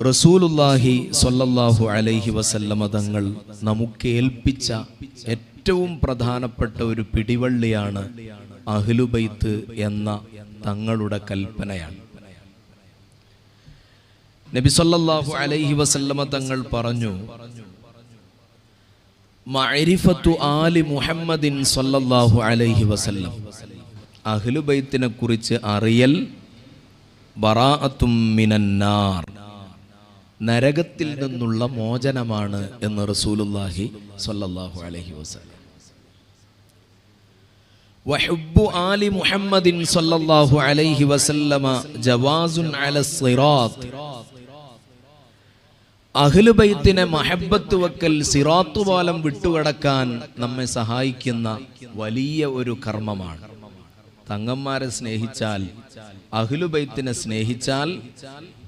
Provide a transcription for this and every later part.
റസൂലുല്ലാഹി സൊല്ലാഹു അലൈഹി വസല്ലമ തങ്ങൾ നമുക്ക് ഏൽപ്പിച്ച ഏറ്റവും പ്രധാനപ്പെട്ട ഒരു പിടിവള്ളിയാണ് അഹ്ലുബൈത്ത് എന്ന തങ്ങളുടെ കൽപ്പനയാണ്. നബി സൊല്ലാഹു അലൈഹി വസല്ലമ തങ്ങൾ പറഞ്ഞു മഅരിഫത്തു ആലി മുഹമ്മദിൻ അലൈഹി വസല്ലം. അഹ്ലുബൈത്തിനെ കുറിച്ച് അറിയൽ ബറാഅത്തും മിനന്നാർ. നരകത്തിൽ നിന്നുള്ള മോചനമാണ് എന്ന് റസൂലുല്ലാഹി സ്വല്ലല്ലാഹു അലൈഹി വസല്ലം. വഹുബ്ബു ആലി മുഹമ്മദിൻ സ്വല്ലല്ലാഹു അലൈഹി വസല്ലമ ജവാസുൻ അല സിറാത്ത്. അഹ്ലുബൈത്തിനെ മഹബത്ത് വക്കൽ സിറാത്തു പാലം വിട്ടുകടക്കാൻ നമ്മെ സഹായിക്കുന്ന വലിയ ഒരു കർമ്മമാണ്. തങ്ങന്മാരെ സ്നേഹിച്ചാൽ അഹ്ലുബൈത്തിനെ സ്നേഹിച്ചാൽ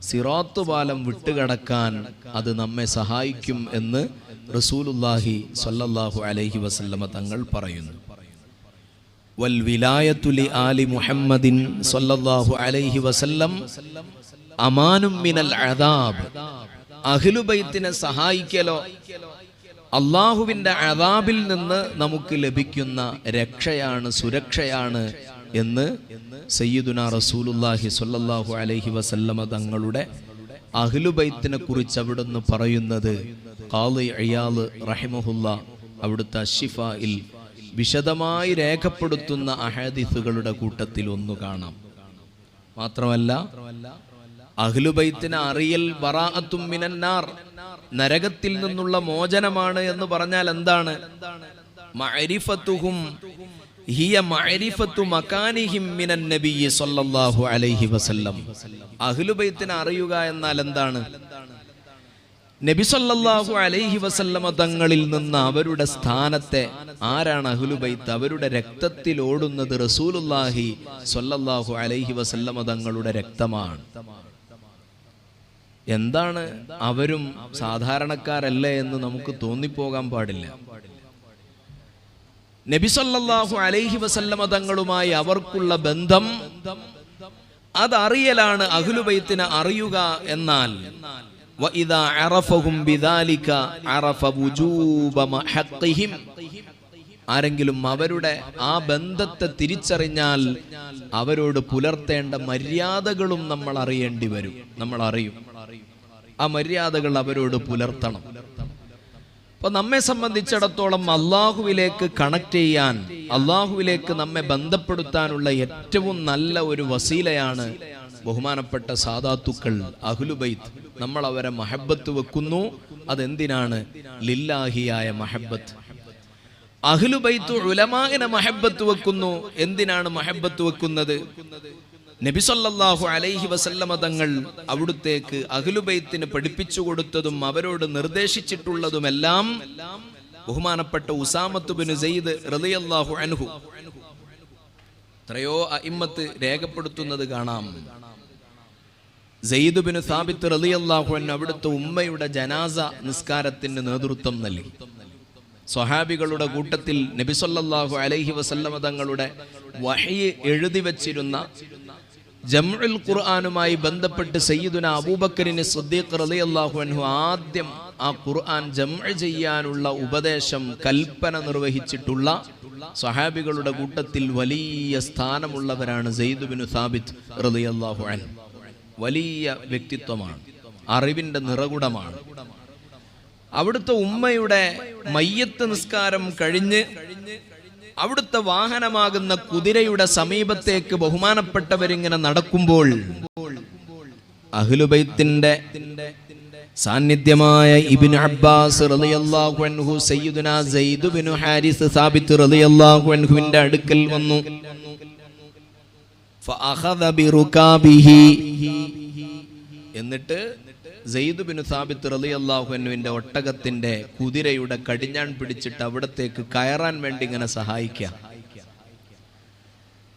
സിറാത്തു പാലം വിട്ടുകടക്കാൻ അത് നമ്മെ സഹായിക്കും എന്ന് റസൂലുല്ലാഹി സ്വല്ലല്ലാഹു അലൈഹി വസല്ലമ തങ്ങൾ പറയുന്നു. വൽ വിലായത്തുലി ആലി മുഹമ്മദിൻ സ്വല്ലല്ലാഹു അലൈഹി വസല്ലം അമാനും മിനൽ അദാബ്. അഹ്ലുബൈത്തിനെ സഹായിക്കലോ അള്ളാഹുവിന്റെ അദാബിൽ നിന്ന് നമുക്ക് ലഭിക്കുന്ന രക്ഷയാണ് സുരക്ഷയാണ് എന്ന് സയ്യിദുന റസൂലുല്ലാഹി സ്വല്ലല്ലാഹു അലൈഹി വസല്ലമ തങ്ങളുടെ അഹ്ലുബൈത്തിനെ കുറിച്ച് അവിടുന്ന് പറയുന്നത്. ഖാളി അയാൾ റഹിമഹുല്ല അവിടുത്തെ അഷിഫയിൽ വിശദമായി രേഖപ്പെടുത്തുന്ന അഹദീസുകളുടെ കൂട്ടത്തിൽ ഒന്ന് കാണാം. മാത്രമല്ല അഹ്ലുബൈത്തിന് അറിയൽ ബറാഅത്തും മിനന്നാർ നരകത്തിൽ നിന്നുള്ള മോചനമാണ് എന്ന് പറഞ്ഞാൽ എന്താണ്? മഅരിഫത്തുഹും ഹിയ മഅരിഫത്തു മക്കാനിഹിം സല്ലല്ലാഹു അലൈഹി വസല്ലം. അഹ്ലുബൈത്തിനെ അറിയുക എന്നാൽ എന്താണ്? നബി സല്ലല്ലാഹു അലൈഹി വസല്ലമ തങ്ങളിൽ നിന്ന് അവരുടെ സ്ഥാനത്തെ ആരാണ് അഹ്ലുബൈത്ത് അവരുടെ രക്തത്തിൽ ഓടുന്നത് റസൂലുള്ളാഹി സല്ലല്ലാഹു അലൈഹി വസല്ലമ തങ്ങളുടെ രക്തമാണ്. എന്താണ്? അവരും സാധാരണക്കാരല്ലേ എന്ന് നമുക്ക് തോന്നിപ്പോകാൻ പാടില്ല. നബിസല്ലാഹു അലൈഹി വസല്ലമ തങ്ങളുമായി അവർക്കുള്ള ബന്ധം അതറിയലാണ് അഖിലുബൈത്തിന് അറിയുക എന്നാൽ. ആരെങ്കിലും അവരുടെ ആ ബന്ധത്തെ തിരിച്ചറിഞ്ഞാൽ അവരോട് പുലർത്തേണ്ട മര്യാദകളും നമ്മൾ അറിയേണ്ടി വരും. നമ്മൾ അറിയും. ആ മര്യാദകൾ അവരോട് പുലർത്തണം. അപ്പൊ നമ്മെ സംബന്ധിച്ചിടത്തോളം അള്ളാഹുവിലേക്ക് കണക്ട് ചെയ്യാൻ അള്ളാഹുവിലേക്ക് നമ്മെ ബന്ധപ്പെടുത്താനുള്ള ഏറ്റവും നല്ല ഒരു വസീലയാണ് ബഹുമാനപ്പെട്ട സാധാത്തുക്കൾ അഹ്ലുബൈത്ത് നമ്മൾ അവരെ മഹബത്ത് വെക്കുന്നു. അതെന്തിനാണ്? ലില്ലാഹിയായ മഹബത്ത്. അഹ്ലുബൈത്ത് ഉലമാകിനെ മഹബത്ത് വെക്കുന്നു. എന്തിനാണ് മഹബത്ത് വെക്കുന്നത്? നബി സല്ലല്ലാഹു അലൈഹി വസല്ലമ തങ്ങൾ അവിടുത്തേക്ക് അഖിലുബൈത്തിന് പഠിപ്പിച്ചു കൊടുത്തതും അവരോട് നിർദ്ദേശിച്ചിട്ടുള്ളതുമെല്ലാം ബഹുമാനപ്പെട്ട ഉസാമത്ത് ബിൻ സെയ്ദ് റളിയല്ലാഹു അനുഹു എത്രയോ അയിമ്മത്ത് രേഖപ്പെടുത്തുന്നത് കാണാം. സെയ്ദുബിന് സാബിത്ത് റളിയല്ലാഹു അൻ അവിടുത്തെ ഉമ്മയുടെ ജനാസ നിസ്കാരത്തിന് നേതൃത്വം നൽകി. സ്വഹാബികളുടെ കൂട്ടത്തിൽ നബിസൊല്ലാഹു അലൈഹി വസല്ലമ തങ്ങളുടെ വഹയി എഴുതി വച്ചിരുന്ന ജംഉൽ ഖുർആനുമായി ബന്ധപ്പെട്ട് സയ്യിദുന അബൂബക്കറിന് സിദ്ദീഖ് റളിയല്ലാഹു അൻഹു ആദ്യം ആ ഖുർആൻ ജമ ചെയ്യാനുള്ള ഉപദേശം കൽപ്പന നിർവഹിച്ചിട്ടുള്ള സഹാബികളുടെ കൂട്ടത്തിൽ വലിയ സ്ഥാനമുള്ളവരാണ് സെയ്ദ് ബിൻ സാബിത്ത് റളിയല്ലാഹു അൻഹു. വലിയ വ്യക്തിത്വമാണ് അറിവിന്റെ നിറകുടമാണ്. അവിടുത്തെ ഉമ്മയുടെ മയ്യത്ത് നിസ്കാരം കഴിഞ്ഞ് അവിടുത്തെ വാഹനമാകുന്ന കുതിരയുടെ സമീപത്തേക്ക് ബഹുമാനപ്പെട്ടവരിങ്ങനെ നടക്കുമ്പോൾ അഹ്ലുബൈത്തിന്റെ സാന്നിധ്യമായ ഇബിൻ അബ്ബാസ് റളിയല്ലാഹു അൻഹു ഹാരിസ് സാബിത്ത് റളിയല്ലാഹു അൻഹുവിന്റെ അടുക്കൽ വന്നു. ഫഅഖദ ബിറുകാബിഹി എന്നിട്ട് സെയ്ദ് ബിൻ സാബിത്ത് റളിയല്ലാഹു അൻഹുവിന്റെ ഒട്ടകത്തിന്റെ കുതിരയുടെ കടിഞ്ഞാൺ പിടിച്ചിട്ട് അവിടത്തേക്ക് കയറാൻ വേണ്ടി ഇങ്ങനെ സഹായിക്കാം.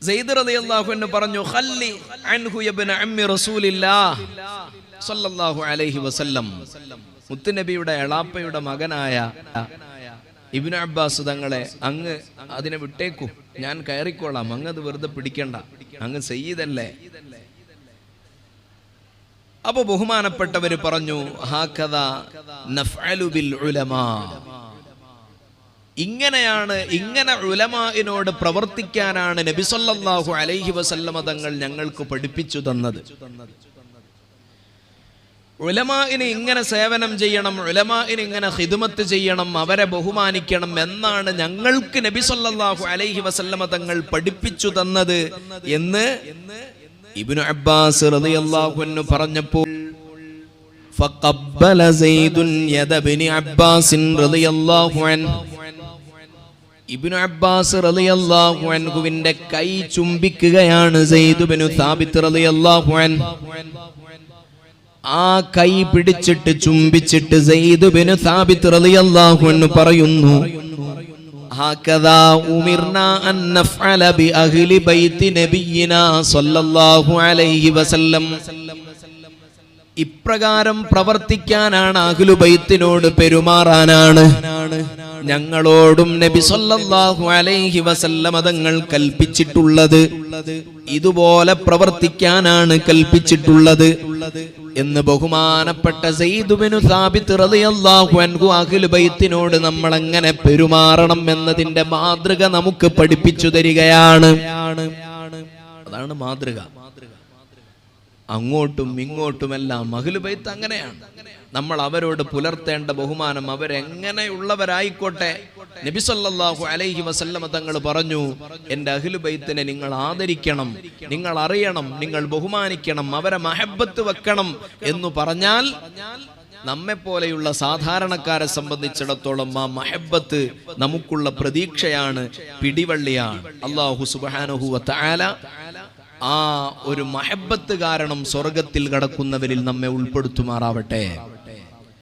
സെയ്ദ് റളിയല്ലാഹു അൻഹു പറഞ്ഞു ഖല്ലി അൻഹു അമ്മി റസൂലില്ലാ സല്ലല്ലാഹു അലൈഹി വസല്ലം. മുത്തുനബിയുടെ എളാപ്പയുടെ മകനായ ഇബ്നു അബ്ബാസ് തങ്ങളെ അങ്ങ് അതിനെ വിട്ടേക്കൂ. ഞാൻ കയറിക്കോളാം. അങ്ങ് അത് വെറുതെ പിടിക്കണ്ട. അങ്ങ് സയ്യിദല്ലേ. അപ്പൊ ബഹുമാനപ്പെട്ടവര് പറഞ്ഞു ഉലമാ. ഇങ്ങനെയാണ് ഇങ്ങനെ ഉലമാനോട് പ്രവർത്തിക്കാനാണ് നബിസൊല്ലാഹു അലൈഹി വസല്ലമ തങ്ങൾ ഞങ്ങൾക്ക് പഠിപ്പിച്ചു തന്നത്. ഉലമാഇന് ഇങ്ങനെ സേവനം ചെയ്യണം ഉലമാഇന് ഇങ്ങനെ ഹിദ്മത്ത് ചെയ്യണം അവരെ ബഹുമാനിക്കണം എന്നാണ് ഞങ്ങൾക്ക് നബിസൊല്ലാഹു അലൈഹി വസല്ലമ തങ്ങൾ പഠിപ്പിച്ചു തന്നത് എന്ന് ഇബ്നു അബ്ബാസ് റളിയല്ലാഹു അൻഹു പറഞ്ഞപ്പോൾ فقبل زيد يد ابن عباس رضي الله عنه ഇബ്നു അബ്ബാസ് റളിയല്ലാഹു അൻഹുവിന്റെ കൈ ചുംബിക്കുകയാണ് സെയ്ദ് ബിനു സാബിത്ത് റളിയല്ലാഹു അൻഹു ആ കൈ പിടിച്ചിട്ട് ചുംബിച്ചിട്ട് സെയ്ദ് ബിനു സാബിത്ത് റളിയല്ലാഹു അൻഹു പറയുന്നു هكذا أمرنا أن نفعل بأهل بيت نبينا صلى الله عليه وسلم ഇപ്രകാരം പ്രവർത്തിക്കാനാണ് അഖിലുബൈത്തിനോട് പെരുമാറാനാണ് ഞങ്ങളോടും നബി സല്ലല്ലാഹു അലൈഹി വസല്ലമ തങ്ങൾ കൽപ്പിച്ചിട്ടുള്ളത് ഇതുപോലെ പ്രവർത്തിക്കാനാണ് കൽപ്പിച്ചിട്ടുള്ളത് എന്ന് ബഹുമാനപ്പെട്ട സയ്യിദുബിനു സാബിത്ത് റളിയല്ലാഹു അൻഹു അഖിലുബൈത്തിനോട് നമ്മൾ എങ്ങനെ പെരുമാറണം എന്നതിന്റെ മാതൃക നമുക്ക് പഠിപ്പിച്ചു തരികയാണ്. അതാണ് മാതൃക. അങ്ങോട്ടും ഇങ്ങോട്ടുമെല്ലാം മഹലുബൈത്ത് അങ്ങനെയാണ്. നമ്മൾ അവരോട് പുലർത്തേണ്ട ബഹുമാനം അവരെങ്ങനെയുള്ളവരായിക്കോട്ടെ നബിസല്ലാഹു അലൈഹി വസല്ലമ തങ്ങൾ പറഞ്ഞു എന്റെ അഖിലുബൈത്തിനെ നിങ്ങൾ ആദരിക്കണം നിങ്ങൾ അറിയണം നിങ്ങൾ ബഹുമാനിക്കണം അവരെ മഹബത്ത് വെക്കണം എന്ന് പറഞ്ഞാൽ നമ്മെ പോലെയുള്ള സാധാരണക്കാരെ സംബന്ധിച്ചിടത്തോളം ആ മഹബത്ത് നമുക്കുള്ള പ്രതീക്ഷയാണ് പിടിവള്ളിയാണ്. അള്ളാഹു സുബാനുഹു ആ ഒരു മഹബത്ത് കാരണം സ്വർഗത്തിൽ കടക്കുന്നവരിൽ നമ്മെ ഉൾപ്പെടുത്തുമാറാവട്ടെ.